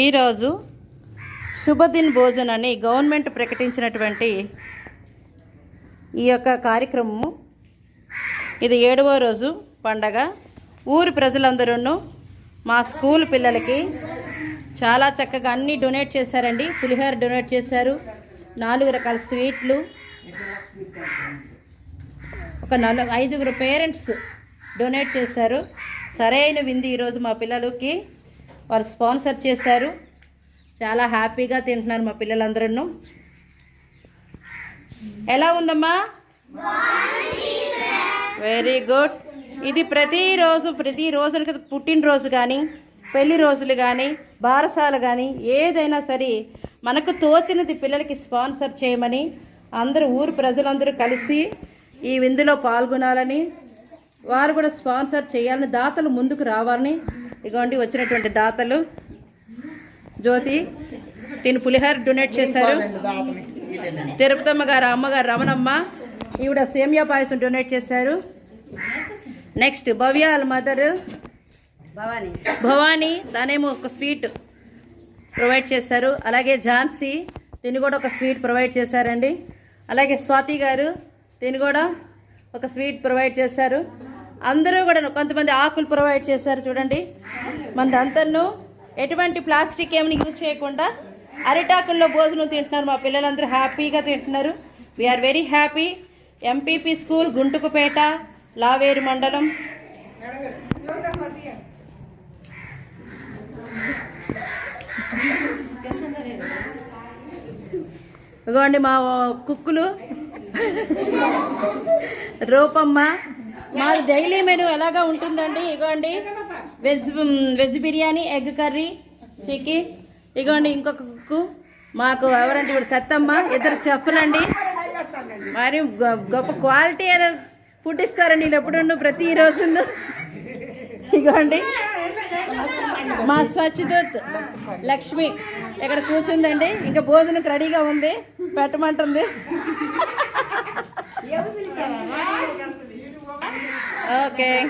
ఈరోజు శుభదిన్ భోజన్ అని గవర్నమెంట్ ప్రకటించినటువంటి ఈ యొక్క కార్యక్రమము. ఇది ఏడవ రోజు పండగ. ఊరి ప్రజలందరూ మా స్కూల్ పిల్లలకి చాలా చక్కగా అన్నీ డొనేట్ చేశారండి. పులిహోర డొనేట్ చేశారు. నాలుగు రకాల స్వీట్లు. ఒక నలు ఐదుగురు పేరెంట్స్ డొనేట్ చేశారు. సరైన విందు ఈరోజు మా పిల్లలకి వారు స్పాన్సర్ చేశారు. చాలా హ్యాపీగా తింటున్నారు మా పిల్లలందరూ ఎలా ఉందమ్మా? వెరీ గుడ్ ఇది ప్రతిరోజు ప్రతిరోజు పుట్టినరోజు కానీ పెళ్ళి రోజులు కానీ బారసాలు కానీ ఏదైనా సరే మనకు తోచినది పిల్లలకి స్పాన్సర్ చేయమని అందరూ ఊరు ప్రజలందరూ కలిసి ఈ విందులో పాల్గొనాలని వారు కూడా స్పాన్సర్ చేయాలని దాతలు ముందుకు రావాలని ఇగోండి వచ్చినటువంటి దాతలు. జ్యోతి దీని పులిహార డొనేట్ చేశారు. తిరుపతమ్మ గారు అమ్మగారు రమణమ్మ ఈవిడ సేమియా పాయసం డొనేట్ చేశారు. నెక్స్ట్ భవ్య వాళ్ళ మదర్ భవాని. భవానీ తనేమో ఒక స్వీట్ ప్రొవైడ్ చేశారు. అలాగే ఝాన్సీ తిని కూడా ఒక స్వీట్ ప్రొవైడ్ చేశారండి. అలాగే స్వాతి గారు తిని కూడా ఒక స్వీట్ ప్రొవైడ్ చేశారు. అందరూ కూడా కొంతమంది ఆకులు ప్రొవైడ్ చేశారు చూడండి. మనదంతను ఎటువంటి ప్లాస్టిక్ ఏమైనా యూజ్ చేయకుండా అరిటాకుల్లో భోజనం తింటున్నారు మా పిల్లలందరూ హ్యాపీగా తింటున్నారు. We are very happy MPP school Guntukupeta Laveru మండలం. ఇదిగోండి మా కుక్కులు. రూపమ్మ. మాది డైలీ మెను ఎలాగా ఉంటుందండి ఇగోండి veg veg biryani egg curry చికి. ఇగోండి ఇంకొక కుక్కు. మాకు ఎవరంటే ఇప్పుడు సత్తమ్మ ఇద్దరు చెప్పులండి. మరి గొప్ప క్వాలిటీ అయిన ఫుడ్ ఇస్తారండి. వీళ్ళు ఎప్పుడు ప్రతిరోజు ఇగోండి. మా స్వచ్ఛదూత్ లక్ష్మి. ఇక్కడ కూర్చుందండి. ఇంకా భోజనం రెడీగా ఉంది. పెట్టమంటుంది. okay